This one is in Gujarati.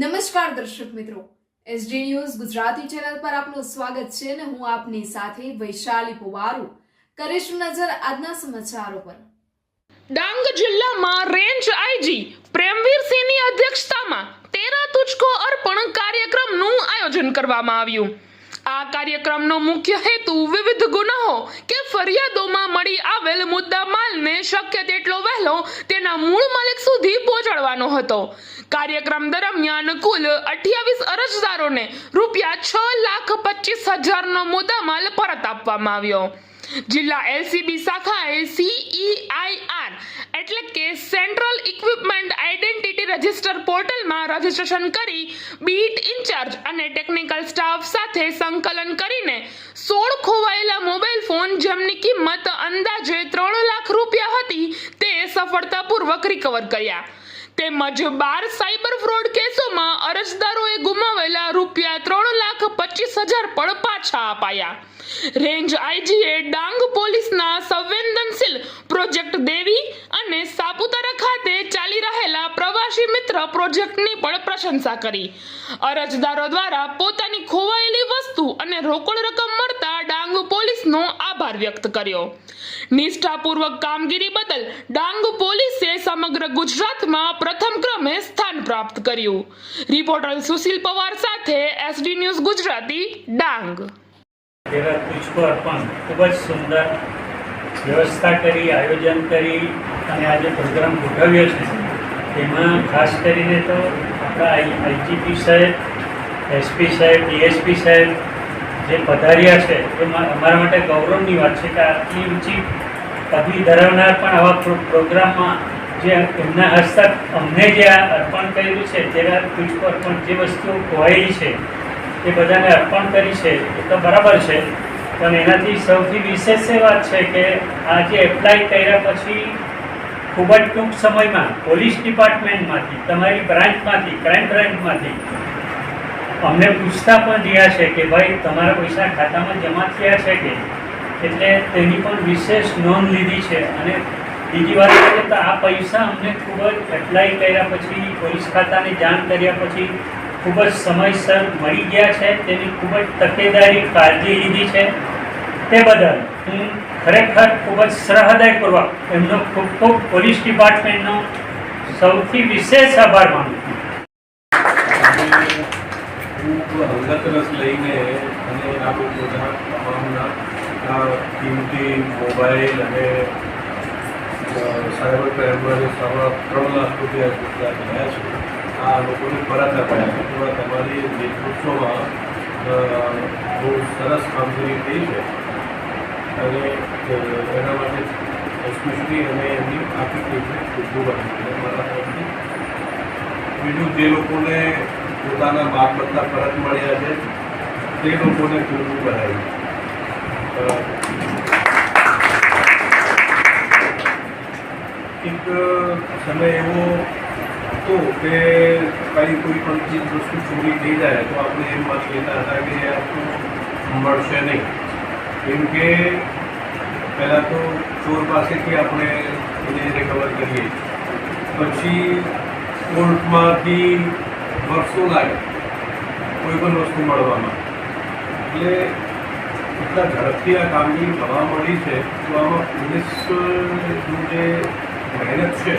નમસ્કાર દર્શક મિત્રો. એસડી ન્યૂઝ ગુજરાતી ચેનલ પર આપનું સ્વાગત છે અને હું આપની સાથે વૈશાલી પુવારુ. કરીશું નજર આજના સમાચારો પર. ડાંગ જિલ્લામાં રેન્જ આઈજી પ્રેમવીર સિંહની અધ્યક્ષતામાં તેરા તુચકો અર્પણ કાર્યક્રમનું આયોજન કરવામાં આવ્યું. આ કાર્યક્રમનો મુખ્ય હેતુ વિવિધ ગુનાઓ કે ફરિયાદોમાં મળી આવેલ મુદ્દા માલને શક્ય તેટલો વહેલો તેના મૂળ માલિક સુધી પહોંચાડવાનો હતો. કાર્યક્રમ દરમિયાન કુલ અઠ્યાવીસ અરજદારોને રૂપિયા છ લાખ પચીસ હજારનો મુદ્દામાલ પરત આપવામાં આવ્યો. જિલ્લા એલસીબી શાખાએ સીઈઆઈઆર એટલે કે સેન્ટ્રલ ઇક્વિપમેન્ટ આઇડેન્ટિટી રજિસ્ટર પોર્ટલમાં રજીસ્ટ્રેશન કરી બીટ ઇન્ચાર્જ અને ટેકનિકલ સ્ટાફ સાથે સંકલન કરીને સોળ ખોવાયેલા મોબાઈલ ફોન જેમની કિંમત અંદાજે ત્રણ લાખ રૂપિયા હતી, તે સફળતાપૂર્વક રિકવર કર્યા. તેમજ બાર સાયબર ફ્રોડ કેસોમાં અરજદારોએ ગુમાવેલા રૂપિયા ત્રણ લાખ પચીસ હજાર પણ પાછા અપાયા. રેન્જ આઈજીએ ડાંગ પોલીસના સંવેદનશીલ પ્રોજેક્ટ દેવી પ્રવાસી મિત્ર પ્રોજેક્ટની પણ પ્રશંસા કરી. અરજદારો દ્વારા પોતાની ખોવાયેલી વસ્તુ અને રોકડ રકમ મળતા ડાંગ પોલીસનો આભાર વ્યક્ત કર્યો. નિષ્ઠાપૂર્વક કામગીરી બદલ ડાંગ પોલીસે સમગ્ર ગુજરાતમાં પ્રથમ ક્રમે સ્થાન પ્રાપ્ત કર્યું. રિપોર્ટર સુશીલ પવાર સાથે એસડી ન્યૂઝ ગુજરાતી, ડાંગ. તેના કુછ પર પણ ખૂબ જ સુંદર વ્યવસ્થા કરી, આયોજન કરી અને આજે પ્રોગ્રામ ગોઠવ્યો છે. તેમાં ખાસ કરીને તો આપણા આઈ આઈજીપી સાહેબ, એસપી સાહેબ, ડીએસપી સાહેબ જે પધાર્યા છે, એ અમારા માટે ગૌરવની વાત છે કે આટલી ઊંચી પદવી ધરાવનાર પણ આવા પ્રો- પ્રોગ્રામમાં જે એમના હસ્તક અમને જે આ અર્પણ કર્યું છે, તેના પીઠ પર અર્પણ જે વસ્તુઓ ખોવાયેલી છે, એ બધાને અર્પણ કરી છે, એ તો બરાબર છે. પણ એનાથી સૌથી વિશેષ એ વાત છે કે આ જે એપ્લાય કર્યા પછી ખૂબ જ ટૂંક સમયમાં પોલીસ ડિપાર્ટમેન્ટમાંથી, તમારી બ્રાન્ચમાંથી, ક્રાઇમ બ્રાન્ચમાંથી અમને પૂછતા પણ રહ્યા છે કે ભાઈ, તમારા પૈસા ખાતામાં જમા થયા છે કે? એટલે તેની પણ વિશેષ નોંધ લીધી છે અને બીજી વાત કરીએ તો આ પૈસા અમને ખૂબ જ એપ્લાય કર્યા પછી, પોલીસ ખાતાને જાણ કર્યા પછી ખૂબ જ સમયસર મળી ગયા છે. તેની ખૂબ જ તકેદારી કાળજી લીધી છે. તે બદલ હું ખરેખર ખૂબ જ સરહૃદયપૂર્વક એમનો ખૂબ ખૂબ પોલીસ ડિપાર્ટમેન્ટનો સૌથી વિશેષ આભાર માનું છું. રસ લઈને અને આ બધા તમામના કિંમતી મોબાઈલ અને સાયબર ક્રાઇમમાં જે સવા આ લોકોને પરત અપાયા તમારી નેતૃત્વમાં બહુ સરસ કામગીરી થઈ છે. અને એના માટે એસપીસી અને એમની આખી ટીમને મારા તરફથી બીજું જે લોકોને પોતાના બાપ બદલા પરત મળ્યા છે, તે લોકોને ખૂબ બનાવ્યું એક સમય એવો હતો કે કઈ કોઈ પણ ચીજ વસ્તુ ચોરી થઈ જાય તો આપણે એમ વાત કહેતા હતા કે આપણું મળશે નહીં. કેમ કે પહેલાં તો ચોર પાસેથી આપણે એને રિકવર કરીએ. પછી કોર્ટમાંથી વર્ષો લાગે કોઈ પણ વસ્તુ મળવામાં. એટલે એટલા ઝડપથી આ કામગીરી થવા મળી છે તો આમાં પોલીસનું જે મહેનત છે